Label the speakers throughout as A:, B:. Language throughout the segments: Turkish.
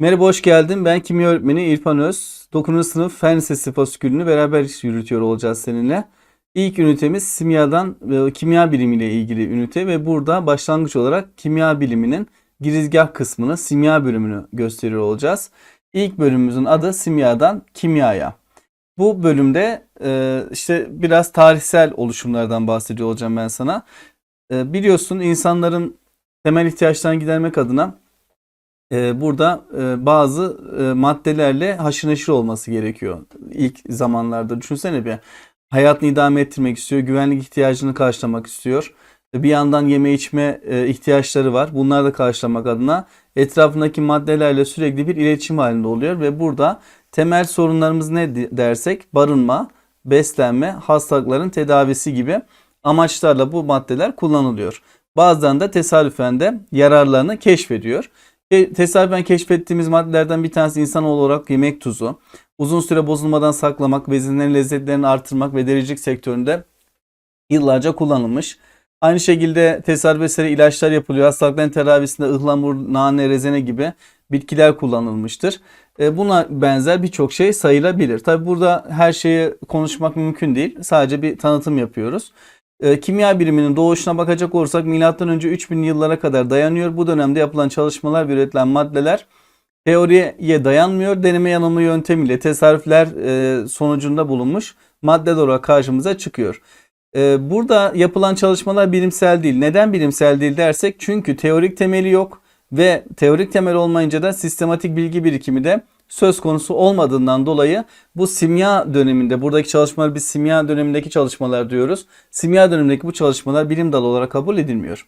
A: Merhaba, hoş geldin. Ben kimya öğretmeni İrfan Öz. 9. sınıf Fen Lisesi fasikülünü beraber yürütüyor olacağız seninle. İlk ünitemiz simyadan ve kimya bilimiyle ilgili ünite ve burada başlangıç olarak kimya biliminin girizgah kısmını, simya bölümünü gösteriyor olacağız. İlk bölümümüzün adı simyadan kimyaya. Bu bölümde e, işte biraz tarihsel oluşumlardan bahsediyor olacağım ben sana. E, biliyorsun insanların temel ihtiyaçlarını gidermek adına e, burada e, bazı e, maddelerle haşır neşir olması gerekiyor. İlk zamanlarda düşünsene bir hayatını idame ettirmek istiyor, güvenlik ihtiyacını karşılamak istiyor. Bir yandan yeme içme e, ihtiyaçları var. Bunları da karşılamak adına etrafındaki maddelerle sürekli bir iletişim halinde oluyor ve burada temel sorunlarımız ne dersek barınma, beslenme, hastalıkların tedavisi gibi amaçlarla bu maddeler kullanılıyor. Bazen de tesadüfen de yararlarını keşfediyor. Tesadüfen keşfettiğimiz maddelerden bir tanesi insanoğlu olarak yemek tuzu. Uzun süre bozulmadan saklamak, besinlerin lezzetlerini artırmak ve dericilik sektöründe yıllarca kullanılmış. Aynı şekilde tesadüf ilaçlar yapılıyor. Hastalıkların tedavisinde ıhlamur, nane, rezene gibi bitkiler kullanılmıştır. E, buna benzer birçok şey sayılabilir. Tabi burada her şeyi konuşmak mümkün değil. Sadece bir tanıtım yapıyoruz. E, kimya biliminin doğuşuna bakacak olursak M.Ö. 3000 yıllara kadar dayanıyor. Bu dönemde yapılan çalışmalar ve üretilen maddeler teoriye dayanmıyor. Deneme yanılma yöntemiyle tesarrufler e, sonucunda bulunmuş maddeler olarak karşımıza çıkıyor. E, burada yapılan çalışmalar bilimsel değil. Neden bilimsel değil dersek çünkü teorik temeli yok ve teorik temel olmayınca da sistematik bilgi birikimi de söz konusu olmadığından dolayı bu simya döneminde buradaki çalışmalar biz simya dönemindeki çalışmalar diyoruz. Simya dönemindeki bu çalışmalar bilim dalı olarak kabul edilmiyor.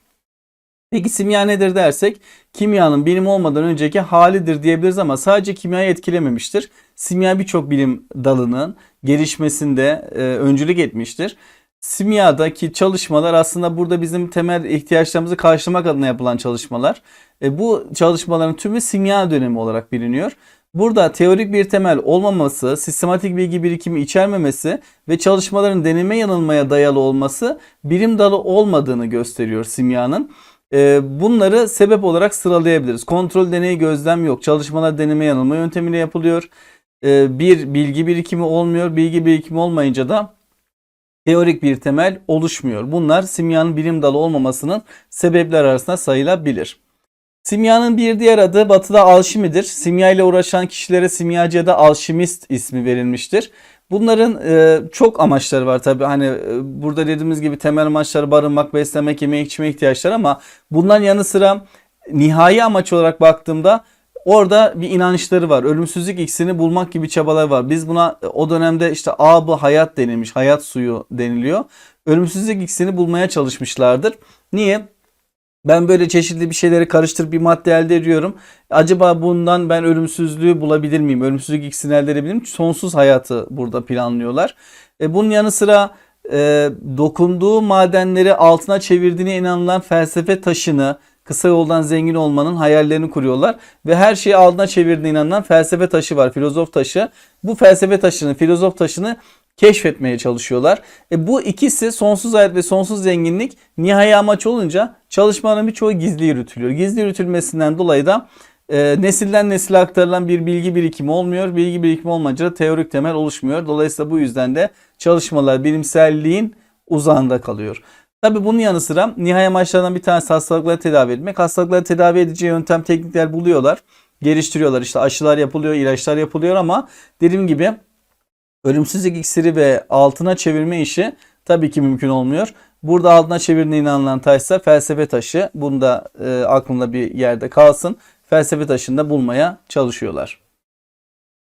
A: Peki simya nedir dersek kimyanın bilim olmadan önceki halidir diyebiliriz ama sadece kimyayı etkilememiştir. Simya birçok bilim dalının gelişmesinde e, öncülük etmiştir. Simyadaki çalışmalar aslında burada bizim temel ihtiyaçlarımızı karşılamak adına yapılan çalışmalar. E, bu çalışmaların tümü simya dönemi olarak biliniyor. Burada teorik bir temel olmaması, sistematik bilgi birikimi içermemesi ve çalışmaların deneme yanılmaya dayalı olması bilim dalı olmadığını gösteriyor simyanın. Ee, bunları sebep olarak sıralayabiliriz. Kontrol deneyi gözlem yok. Çalışmalar deneme yanılma yöntemiyle yapılıyor. Ee, bir bilgi birikimi olmuyor. Bilgi birikimi olmayınca da teorik bir temel oluşmuyor. Bunlar simyanın bilim dalı olmamasının sebepler arasında sayılabilir. Simyanın bir diğer adı batıda alşimidir. Simya ile uğraşan kişilere simyacı ya da alşimist ismi verilmiştir. Bunların e, çok amaçları var tabi hani e, burada dediğimiz gibi temel amaçları barınmak, beslemek, yemek, içme ihtiyaçları ama bundan yanı sıra nihai amaç olarak baktığımda orada bir inançları var. Ölümsüzlük iksirini bulmak gibi çabalar var. Biz buna e, o dönemde işte abı hayat denilmiş, hayat suyu deniliyor. Ölümsüzlük iksirini bulmaya çalışmışlardır. Niye? Ben böyle çeşitli bir şeyleri karıştırıp bir madde elde ediyorum. Acaba bundan ben ölümsüzlüğü bulabilir miyim? Ölümsüzlük ikisini elde edebilir miyim? Sonsuz hayatı burada planlıyorlar. E, bunun yanı sıra e, dokunduğu madenleri altına çevirdiğine inanılan felsefe taşını kısa yoldan zengin olmanın hayallerini kuruyorlar. Ve her şeyi altına çevirdiğine inanılan felsefe taşı var, filozof taşı. Bu felsefe taşını, filozof taşını keşfetmeye çalışıyorlar. E bu ikisi sonsuz hayat ve sonsuz zenginlik nihai amaç olunca çalışmaların birçoğu gizli yürütülüyor. Gizli yürütülmesinden dolayı da e, nesilden nesile aktarılan bir bilgi birikimi olmuyor. Bilgi birikimi olmayınca da teorik temel oluşmuyor. Dolayısıyla bu yüzden de çalışmalar bilimselliğin uzağında kalıyor. Tabi bunun yanı sıra nihai amaçlardan bir tanesi hastalıkları tedavi etmek. Hastalıkları tedavi edici yöntem teknikler buluyorlar. Geliştiriyorlar. İşte aşılar yapılıyor, ilaçlar yapılıyor ama dediğim gibi ölümsüzlük iksiri ve altına çevirme işi tabii ki mümkün olmuyor. Burada altına çevirdiğine inanılan taşsa felsefe taşı. Bunda e, aklında bir yerde kalsın. Felsefe taşını da bulmaya çalışıyorlar.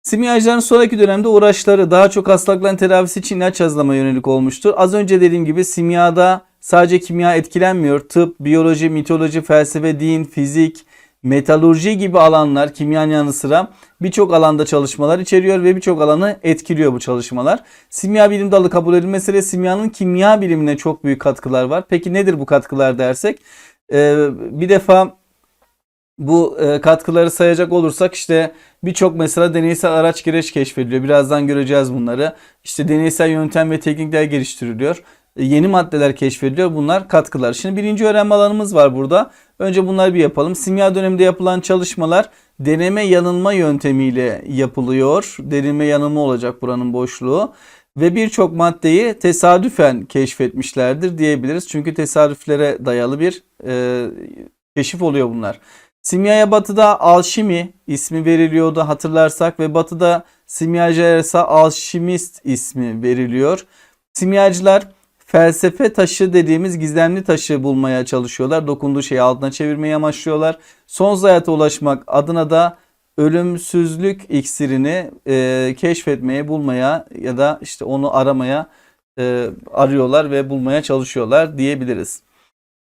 A: Simyacıların sonraki dönemde uğraşları daha çok hastalıkların tedavisi için ilaç hazırlama yönelik olmuştur. Az önce dediğim gibi simyada sadece kimya etkilenmiyor. Tıp, biyoloji, mitoloji, felsefe, din, fizik, metalurji gibi alanlar kimyanın yanı sıra birçok alanda çalışmalar içeriyor ve birçok alanı etkiliyor bu çalışmalar. Simya bilim dalı kabul edilmesiyle simyanın kimya bilimine çok büyük katkılar var. Peki nedir bu katkılar dersek? Ee, bir defa bu e, katkıları sayacak olursak işte birçok mesela deneysel araç gereç keşfediliyor. Birazdan göreceğiz bunları. İşte deneysel yöntem ve teknikler geliştiriliyor. E, yeni maddeler keşfediliyor. Bunlar katkılar. Şimdi birinci öğrenme alanımız var burada. Önce bunları bir yapalım. Simya döneminde yapılan çalışmalar deneme yanılma yöntemiyle yapılıyor. Deneme yanılma olacak buranın boşluğu. Ve birçok maddeyi tesadüfen keşfetmişlerdir diyebiliriz. Çünkü tesadüflere dayalı bir e, keşif oluyor bunlar. Simyaya batıda alşimi ismi veriliyordu hatırlarsak ve batıda simyacılar ise alşimist ismi veriliyor. Simyacılar felsefe taşı dediğimiz gizemli taşı bulmaya çalışıyorlar. Dokunduğu şeyi altına çevirmeyi amaçlıyorlar. Sonsuz hayata ulaşmak adına da ölümsüzlük iksirini e, keşfetmeye, bulmaya ya da işte onu aramaya e, arıyorlar ve bulmaya çalışıyorlar diyebiliriz.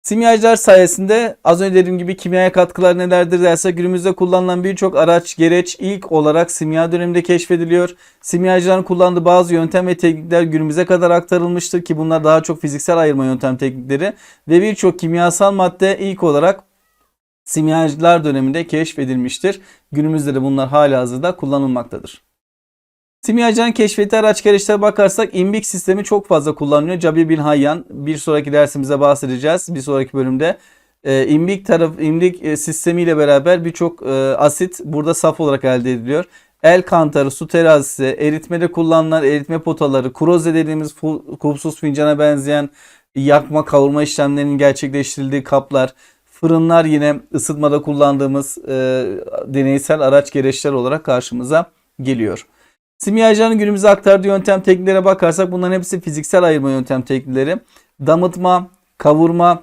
A: Simyacılar sayesinde az önce dediğim gibi kimyaya katkılar nelerdir derse günümüzde kullanılan birçok araç gereç ilk olarak simya döneminde keşfediliyor. Simyacıların kullandığı bazı yöntem ve teknikler günümüze kadar aktarılmıştır ki bunlar daha çok fiziksel ayırma yöntem teknikleri ve birçok kimyasal madde ilk olarak simyacılar döneminde keşfedilmiştir. Günümüzde de bunlar hala hazırda kullanılmaktadır. Simyacıların keşfettiği araç gereçlere bakarsak imbik sistemi çok fazla kullanılıyor. Cabi bin Hayyan bir sonraki dersimize bahsedeceğiz. Bir sonraki bölümde e, imbik taraf imbik e, sistemiyle beraber birçok e, asit burada saf olarak elde ediliyor. El kantarı, su terazisi, eritmede kullanılan eritme potaları, kuroze dediğimiz kupsuz fincana benzeyen yakma kavurma işlemlerinin gerçekleştirildiği kaplar, fırınlar yine ısıtmada kullandığımız e, deneysel araç gereçler olarak karşımıza geliyor. Simyacıların günümüze aktardığı yöntem tekniklere bakarsak bunların hepsi fiziksel ayırma yöntem teknikleri. Damıtma, kavurma,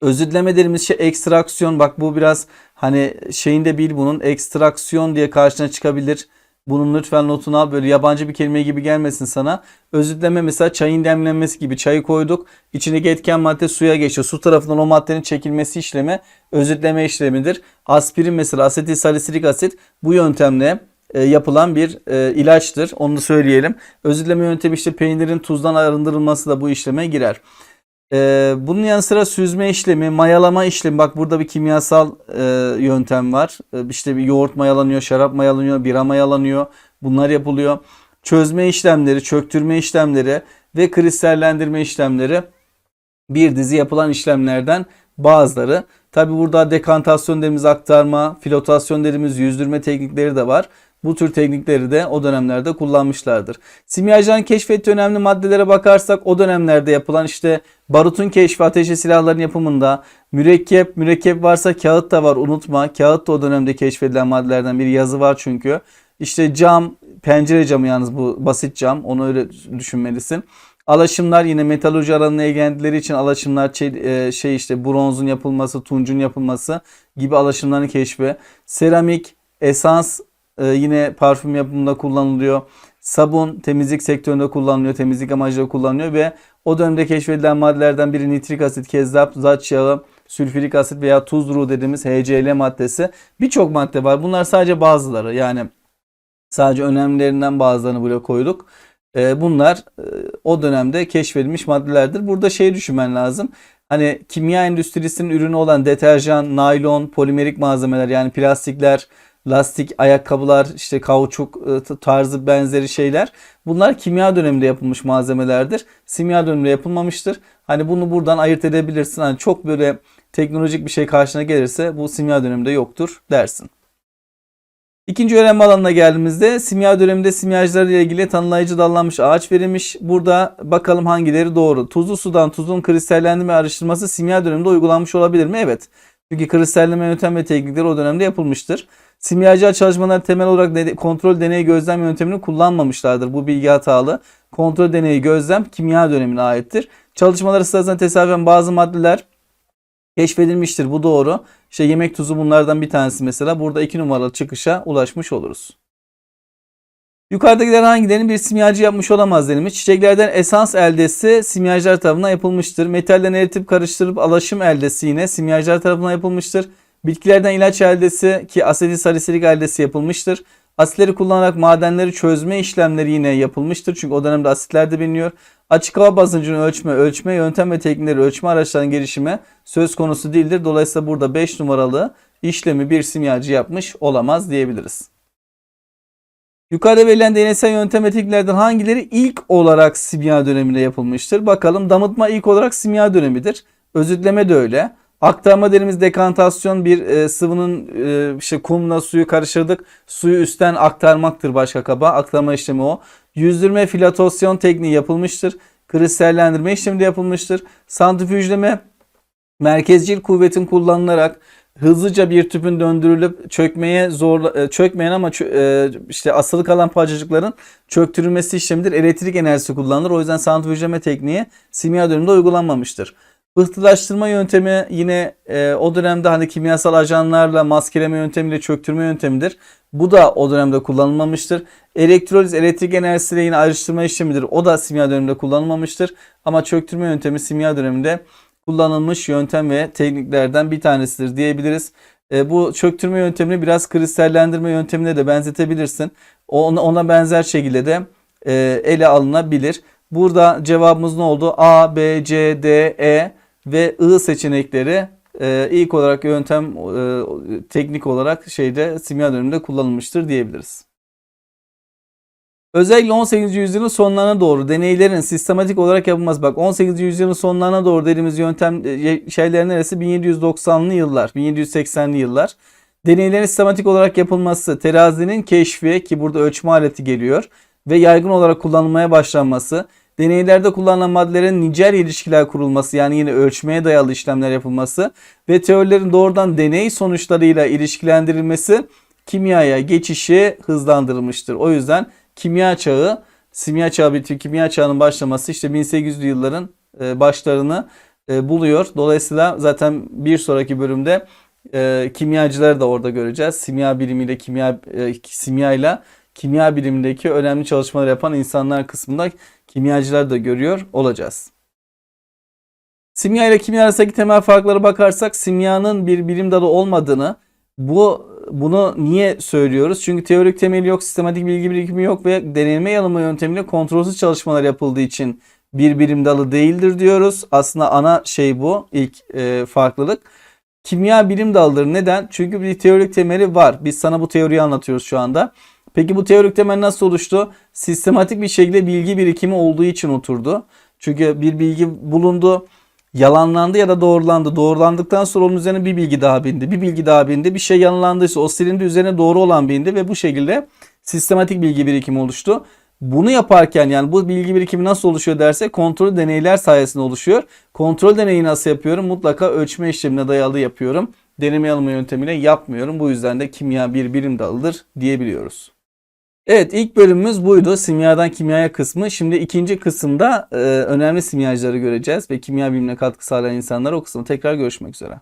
A: özütleme dediğimiz şey ekstraksiyon. Bak bu biraz hani şeyinde bil bunun ekstraksiyon diye karşına çıkabilir. Bunun lütfen notunu al böyle yabancı bir kelime gibi gelmesin sana. Özütleme mesela çayın demlenmesi gibi çayı koyduk. İçindeki etken madde suya geçiyor. Su tarafından o maddenin çekilmesi işlemi özütleme işlemidir. Aspirin mesela asetil salisilik asit bu yöntemle yapılan bir e, ilaçtır. Onu söyleyelim. Özütleme yöntemi işte peynirin tuzdan arındırılması da bu işleme girer. E, bunun yanı sıra süzme işlemi, mayalama işlemi. Bak burada bir kimyasal e, yöntem var. E, işte bir yoğurt mayalanıyor, şarap mayalanıyor, bira mayalanıyor. Bunlar yapılıyor. Çözme işlemleri, çöktürme işlemleri ve kristallendirme işlemleri bir dizi yapılan işlemlerden bazıları. Tabi burada dekantasyon dediğimiz aktarma, flotasyon dediğimiz yüzdürme teknikleri de var. Bu tür teknikleri de o dönemlerde kullanmışlardır. Simyacıların keşfettiği önemli maddelere bakarsak o dönemlerde yapılan işte barutun keşfi ateşli silahların yapımında mürekkep, mürekkep varsa kağıt da var unutma. Kağıt da o dönemde keşfedilen maddelerden bir yazı var çünkü. İşte cam, pencere camı yalnız bu basit cam onu öyle düşünmelisin. Alaşımlar yine metalurji alanına ilgilendikleri için alaşımlar şey, şey işte bronzun yapılması, tuncun yapılması gibi alaşımların keşfi. Seramik, esans e, yine parfüm yapımında kullanılıyor. Sabun temizlik sektöründe kullanılıyor. Temizlik amacıyla kullanılıyor ve o dönemde keşfedilen maddelerden biri nitrik asit, kezzap, zaç yağı, sülfürik asit veya tuz ruhu dediğimiz HCl maddesi. Birçok madde var. Bunlar sadece bazıları. Yani sadece önemlilerinden bazılarını buraya koyduk. E, bunlar e, o dönemde keşfedilmiş maddelerdir. Burada şey düşünmen lazım. Hani kimya endüstrisinin ürünü olan deterjan, naylon, polimerik malzemeler yani plastikler, lastik, ayakkabılar, işte kauçuk e, tarzı benzeri şeyler. Bunlar kimya döneminde yapılmış malzemelerdir. Simya döneminde yapılmamıştır. Hani bunu buradan ayırt edebilirsin. Hani çok böyle teknolojik bir şey karşına gelirse bu simya döneminde yoktur dersin. İkinci öğrenme alanına geldiğimizde simya döneminde simyacılar ile ilgili tanımlayıcı dallanmış ağaç verilmiş. Burada bakalım hangileri doğru. Tuzlu sudan tuzun kristallendirme araştırması simya döneminde uygulanmış olabilir mi? Evet. Çünkü kristalleme yöntem ve teknikleri o dönemde yapılmıştır. Simyacılar çalışmalar temel olarak kontrol deneyi gözlem yöntemini kullanmamışlardır. Bu bilgi hatalı. Kontrol deneyi gözlem kimya dönemine aittir. Çalışmaları sırasında tesadüfen bazı maddeler keşfedilmiştir. Bu doğru. İşte yemek tuzu bunlardan bir tanesi mesela. Burada iki numaralı çıkışa ulaşmış oluruz. Yukarıdakiler hangilerinin bir simyacı yapmış olamaz denilmiş. Çiçeklerden esans eldesi simyacılar tarafından yapılmıştır. Metalden eritip karıştırıp alaşım eldesi yine simyacılar tarafından yapılmıştır. Bitkilerden ilaç eldesi ki asetil salisilik eldesi yapılmıştır. Asitleri kullanarak madenleri çözme işlemleri yine yapılmıştır. Çünkü o dönemde asitler de biliniyor. Açık hava basıncını ölçme, ölçme yöntem ve teknikleri ölçme araçlarının gelişimi söz konusu değildir. Dolayısıyla burada 5 numaralı işlemi bir simyacı yapmış olamaz diyebiliriz. Yukarıda verilen deneysel yöntem ve hangileri ilk olarak simya döneminde yapılmıştır? Bakalım damıtma ilk olarak simya dönemidir. Özütleme de öyle. Aktarma dediğimiz dekantasyon bir e, sıvının e, işte kumla suyu karıştırdık. Suyu üstten aktarmaktır başka kaba. Aktarma işlemi o. Yüzdürme filatosyon tekniği yapılmıştır. Kristallendirme işlemi de yapılmıştır. Santrifüjleme merkezcil kuvvetin kullanılarak hızlıca bir tüpün döndürülüp çökmeye zor e, çökmeyen ama e, işte asılı kalan parçacıkların çöktürülmesi işlemidir. Elektrik enerjisi kullanılır. O yüzden santrifüjleme tekniği simya döneminde uygulanmamıştır. Pıhtılaştırma yöntemi yine e, o dönemde hani kimyasal ajanlarla maskeleme yöntemiyle çöktürme yöntemidir. Bu da o dönemde kullanılmamıştır. Elektroliz elektrik enerjisiyle yine ayrıştırma işlemidir. O da simya döneminde kullanılmamıştır. Ama çöktürme yöntemi simya döneminde kullanılmış yöntem ve tekniklerden bir tanesidir diyebiliriz. E, bu çöktürme yöntemini biraz kristallendirme yöntemine de benzetebilirsin. Ona, ona benzer şekilde de e, ele alınabilir. Burada cevabımız ne oldu? A, B, C, D, E ve I seçenekleri e, ilk olarak yöntem e, teknik olarak şeyde simya döneminde kullanılmıştır diyebiliriz. Özellikle 18. yüzyılın sonlarına doğru deneylerin sistematik olarak yapılması. Bak 18. yüzyılın sonlarına doğru dediğimiz yöntem e, şeyler neresi? 1790'lı yıllar, 1780'li yıllar. Deneylerin sistematik olarak yapılması, terazinin keşfi ki burada ölçme aleti geliyor ve yaygın olarak kullanılmaya başlanması, deneylerde kullanılan maddelerin nicel ilişkiler kurulması yani yine ölçmeye dayalı işlemler yapılması ve teorilerin doğrudan deney sonuçlarıyla ilişkilendirilmesi kimyaya geçişi hızlandırılmıştır. O yüzden kimya çağı, simya çağı bitip kimya çağının başlaması işte 1800'lü yılların e, başlarını e, buluyor. Dolayısıyla zaten bir sonraki bölümde e, kimyacıları da orada göreceğiz. Simya bilimiyle kimya e, simya ile kimya bilimindeki önemli çalışmalar yapan insanlar kısmında kimyacılar da görüyor olacağız. Simya ile kimya arasındaki temel farklara bakarsak simyanın bir bilim dalı olmadığını bu bunu niye söylüyoruz? Çünkü teorik temeli yok, sistematik bilgi birikimi yok ve deneyime yanılma yöntemiyle kontrolsüz çalışmalar yapıldığı için bir bilim dalı değildir diyoruz. Aslında ana şey bu ilk e, farklılık. Kimya bilim dalıdır. Neden? Çünkü bir teorik temeli var. Biz sana bu teoriyi anlatıyoruz şu anda. Peki bu teorik temel nasıl oluştu? Sistematik bir şekilde bilgi birikimi olduğu için oturdu. Çünkü bir bilgi bulundu, yalanlandı ya da doğrulandı. Doğrulandıktan sonra onun üzerine bir bilgi daha bindi. Bir bilgi daha bindi. Bir şey yalanlandıysa o silindi üzerine doğru olan bindi ve bu şekilde sistematik bilgi birikimi oluştu. Bunu yaparken yani bu bilgi birikimi nasıl oluşuyor derse kontrol deneyler sayesinde oluşuyor. Kontrol deneyi nasıl yapıyorum? Mutlaka ölçme işlemine dayalı yapıyorum. Deneme yanılma yöntemiyle yapmıyorum. Bu yüzden de kimya bir bilim dalıdır diyebiliyoruz. Evet ilk bölümümüz buydu. Simyadan kimyaya kısmı. Şimdi ikinci kısımda e, önemli simyacıları göreceğiz ve kimya bilimine katkı sağlayan insanlar o kısımda tekrar görüşmek üzere.